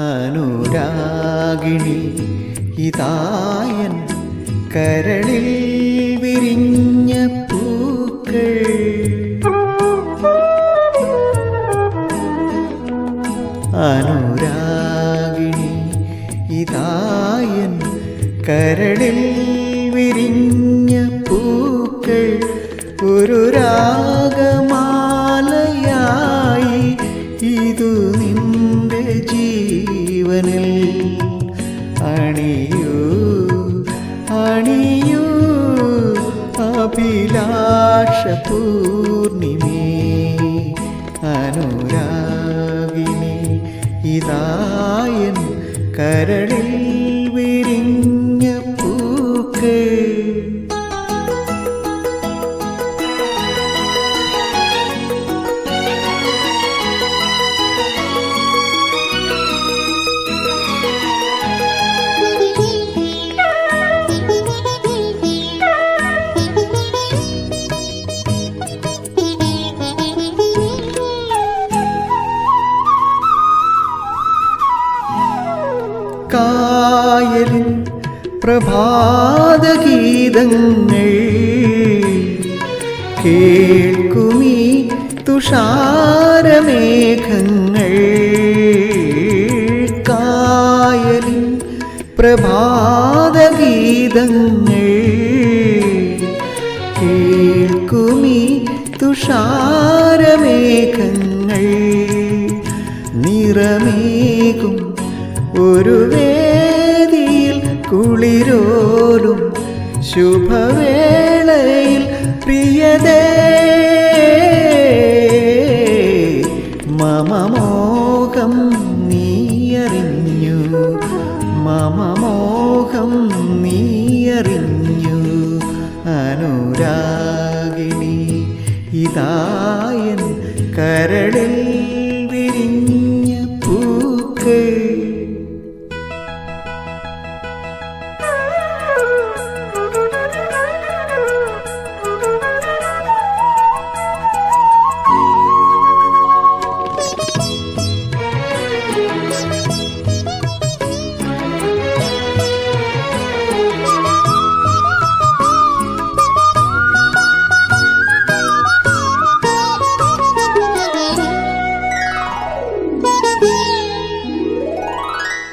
അനുരാഗിണി. ഇതായൻ കരളിൽ വിരിഞ്ഞ പൂക്കൾ. അനുരാഗിണി ഇതായൻ കരളിൽ ജീവനിൽ അണിയൂ അണിയൂ അഭിലാഷ പൂർണിമേ അനുരാഗിണി ഇതായൻ കരളിൽ വിരിഞ്ഞ പൂക്കൾ പ്രഭാതഗീതങ്ങൾ. കേൾക്കുമീ തുഷാരമേഘങ്ങൾ. കായലിൻ പ്രഭാതഗീതങ്ങൾ. കേൾക്കുമീ തുഷാരമേഘങ്ങൾ. നിറമേകും ഒരു വേദിയിൽ കുളിരോലും ശുഭവേളയിൽ പ്രിയതേ മമമോഹം നീയറിഞ്ഞു മമമോഹം നീയറിഞ്ഞു അനുരാഗിണി ഇതായൻ കരളിൽ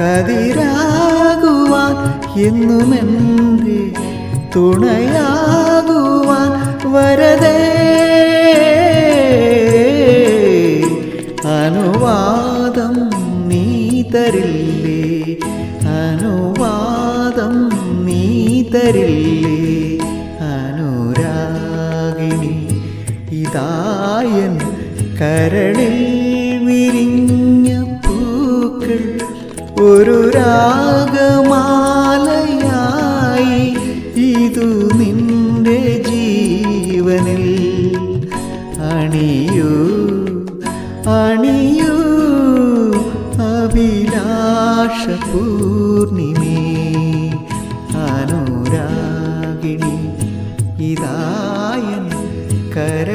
കതിരാകുവാൻ എന്നുമെന്തി തുണയാകുവാൻ വരതേ? അനുവാദം നീ അനുവാദം നീ അനുരാഗിണി ഇതായൻ കരളിൽ ഒരു രാഗമാലയായി ഇതു നിന്റെ ജീവനിൽ. അണിയൂ അണിയൂ അഭിലാഷ പൂർണിമേ അനുരാഗിണി ഇതായൻ കര